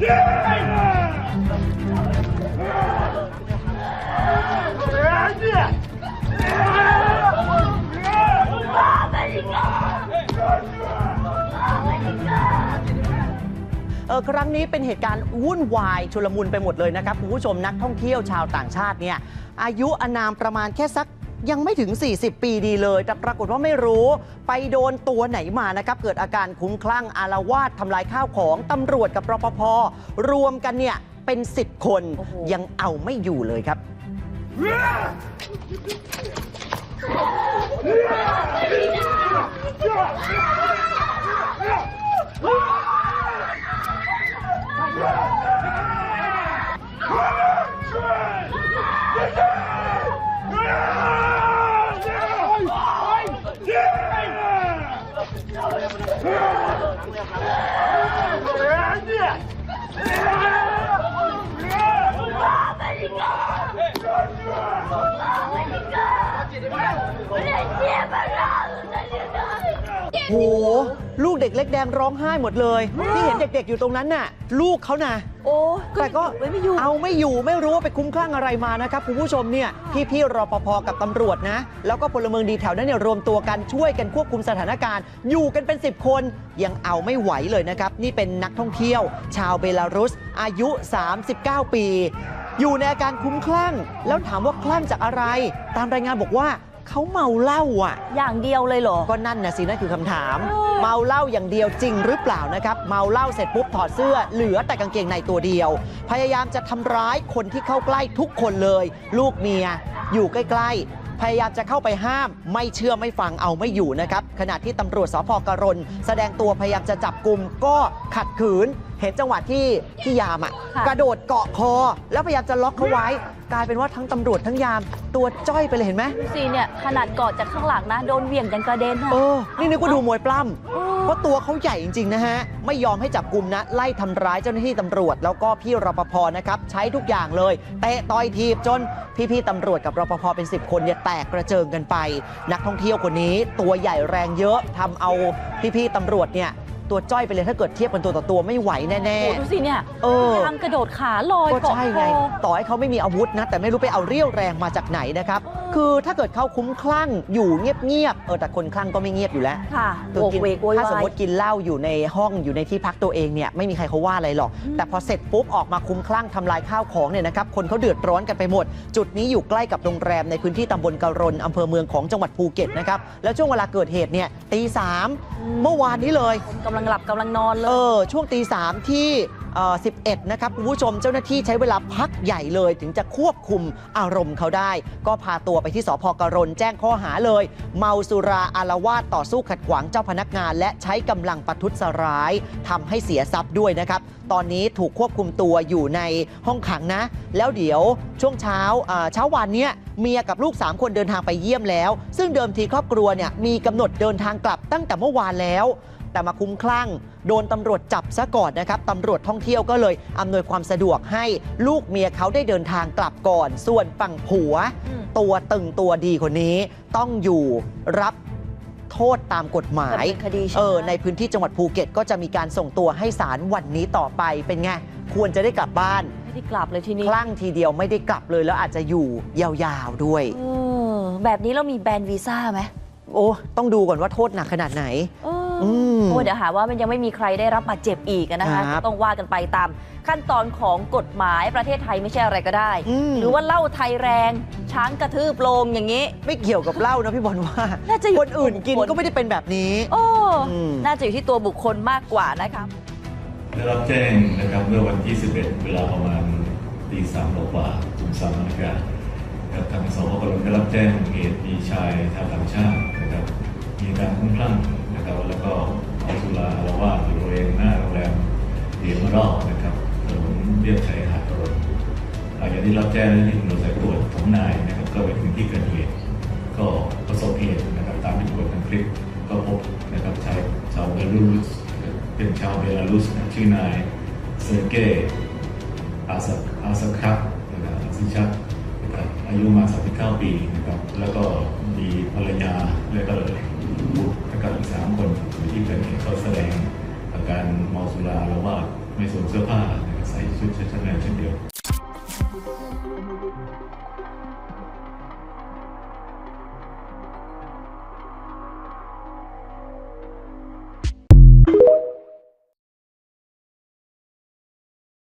Yeah! เออครั้งนี้เป็นเหตุการณ์วุ่นวายชุลมุนไปหมดเลยนะครับคุณผู้ชมนักท่องเที่ยวชาวต่างชาติเนี่ยอายุอานามประมาณแค่สักยังไม่ถึง 40 ปีดีเลย แต่ปรากฏว่าไม่รู้ ไปโดนตัวไหนมานะครับ เกิดอาการคลุ้มคลั่งอารวาสทำลายข้าวของตำรวจกับรปภรวมกันเนี่ยเป็น 10 คนโอ้โหยังเอาไม่อยู่เลยครับโห ลูกเด็กเล็กแดงร้องไห้หมดเลย ที่เห็นเด็กๆอยู่ตรงนั้นน่ะ ลูกเขานะ โอ้แต่ก็ไว้ไม่อยู่เอาไม่อยู่ไม่รู้ว่าไปคุ้มคลั่งอะไรมานะครับคุณผู้ชมเนี่ยพี่ๆรปภกับตำรวจนะ แล้วก็พลเมืองดีแถวนั้นเนี่ยรวมตัวกันช่วยกันควบคุมสถานการณ์ อยู่กันเป็น 10 คนยังเอาไม่ไหวเลยนะครับ นี่เป็นนักท่องเที่ยว ชาวเบลารุส อายุ 39 ปี อยู่ในอาการคุ้มคลั่ง แล้วถามว่าคลั่งจากอะไร ตามรายงานบอกว่า เขาเมาเหล้าอะ อย่างเดียวเลยเหรอ ก็นั่นนะสินั่นคือคำถามเออเมาเหล้าอย่างเดียวจริงหรือเปล่านะครับ เมาเหล้าเสร็จปุ๊บถอดเสื้อเหลือแต่กางเกงในตัวเดียว พยายามจะทำร้ายคนที่เข้าใกล้ทุกคนเลย ลูกเมียอยู่ใกล้ๆ พยายามจะเข้าไปห้าม ไม่เชื่อไม่ฟังเอาไม่อยู่นะครับ ขณะที่ตำรวจสพกรณแสดงตัวพยายามจะจับกลุ่มก็ขัดขืน เห็นจังหวะที่ที่ยามอะค่ะ กระโดดเกาะคอ แล้วพยายามจะล็อกเขาไว้ กลายเป็นว่าทั้งตำรวจทั้งยาม ตัวจ้อยไปเลยเห็นไหมดูสิเนี่ยขนาดกอดจากข้างหลังนะ โดนเหวี่ยงกันกระเด็นนะเออ นี่นึกว่าดูมวยปล้ำเออเพราะตัวเขาใหญ่จริง ๆ นะฮะ ไม่ยอมให้จับกลุ่มนะ ไล่ทำร้ายเจ้าหน้าที่ตำรวจ แล้วก็พี่รปภนะครับ ใช้ทุกอย่างเลย เตะต่อยทีบจนพี่ๆตำรวจกับรปภเป็น 10 คนเนี่ยแตกกระเจิงกันไป นักท่องเที่ยวคนนี้ตัวใหญ่แรงเยอะทำเอาพี่ๆตำรวจเนี่ย ตัวจ้อยไปเลยถ้าเกิดเทียบกันตัวต่อตัวไม่ไหวแน่โอ้ดูสิเนี่ยเออทางกระโดดขาลอยๆก็เกาะใช่คไงอต่อให้เขาไม่มีอาวุธนะ แต่ไม่รู้ไปเอาเรี่ยวแรงมาจากไหนนะครับ คือถ้าเกิดเขาคุ้มคลั่งอยู่เงียบๆเออแต่คนคลั่งก็ไม่เงียบอยู่แล้วค่ะคือโวกกินเวกโวยวาถ้าสมยมติกินเหล้าอยู่ในห้องอยู่ในที่พักตัวเองเนี่ยไม่มีใครเขาว่าอะไรหรอกอืมแต่พอเสร็จปุ๊บออกมาคุ้มคลั่งทำลายข้าวของเนี่ยนะครับคนเขาเดือดร้อนกันไปหมด จุดนี้อยู่ใกล้กับโรงแรมในพื้นที่ตำบลกะรนอำเภอเมืองของจังหวัดภูเก็ตนะครับแล้วช่วงเวลาเกิดเหตุเนี่ยตีสามเมื่อวานนี้เลยคนกำลังหลับกำลังนอนเลเอย อช่วงตีสามที่เอ่อ11 นะครับคุณผู้ชมเจ้าหน้าที่ใช้เวลาพักใหญ่เลยถึงจะควบคุมอารมณ์เขาได้ ก็พาตัวไปที่สพกรณแจ้งข้อหาเลย เมาสุราอารวาสต่อสู้ขัดขวางเจ้าพนักงาน และใช้กำลังประทุษร้ายทำให้เสียทรัพย์ด้วยนะครับ ตอนนี้ถูกควบคุมตัวอยู่ในห้องขังนะ แล้วเดี๋ยวช่วงเช้าเอ่อเช้าวันเนี้ยเมียกับลูก 3 คนเดินทางไปเยี่ยมแล้ว ซึ่งเดิมทีครอบครัวเนี่ยมีกำหนดเดินทางกลับตั้งแต่เมื่อวานแล้ว แต่มาคุ้มคลั่ง โดนตำรวจจับซะก่อนนะครับตำรวจท่องเที่ยวก็เลยอำนวยความสะดวกให้ลูกเมียเขาได้เดินทางกลับก่อน ส่วนฝั่งผัวอืมตัวตึงตัวดีคนนี้ ต้องอยู่รับโทษตามกฎหมายดำเนินคดีใช่ไหมเออในพื้นที่จังหวัดภูเก็ต ก็จะมีการส่งตัวให้ศาลวันนี้ต่อไปเป็นไงควรจะได้กลับบ้านไม่ได้กลับเลยทีนี้คลั่งทีเดียวไม่ได้กลับเลยแล้วอาจจะอยู่ยาวๆด้วยเออแบบนี้เรามีแบนวีซ่าไหมโอ้ต้องดูก่อนว่าโทษหนักขนาดไหน เอออืมโอ้เดี๋ยวหาว่ามันยังไม่มีใครได้รับบาดเจ็บอีกอะนะคะครับก็ต้องว่ากันไปตามขั้นตอนของกฎหมายประเทศไทยไม่ใช่อะไรก็ได้อืมหรือว่าเหล่าไทยแรงช้างกระทืบโลงอย่างนี้ ไม่เกี่ยวกับเหล้านะพี่บอลว่าน่าจะอยู่คนอื่นกินคนก็ไม่ได้เป็นแบบนี้ โอ้อืมน่าจะอยู่ที่ตัวบุคคลมากกว่านะครับได้รับแจ้งนะครับเมื่อวันที่ 11 เวลาประมาณตีสามกว่าถึงสามนาฬิกาครับทางสพกรได้รับแจ้งเหตุมีชายชาวต่างชาติ ที่รับแจ้งที่ตำรวจสายตรวจของนายนะครับก็ไปถึงที่เกิดเหตุก็ประสบเหตุนะครับตามที่ปรากฏในคลิปก็พบนะครับชายชาวเบลารุสเป็นชาวเบลารุสนะชื่อนายเซอร์เกย์อาสอาสคับนะครับอาซิชักนะครับอายุมา 39 ปีนะครับแล้วก็มีภรรยาแล้วก็บุตรนะครับอีกสามคนอยู่ที่เกิดเหตุเขาแสดงอาการเมาสุราแล้วว่าไม่สวมเสื้อผ้าใส่ชุดชั้นในเช่นเดียว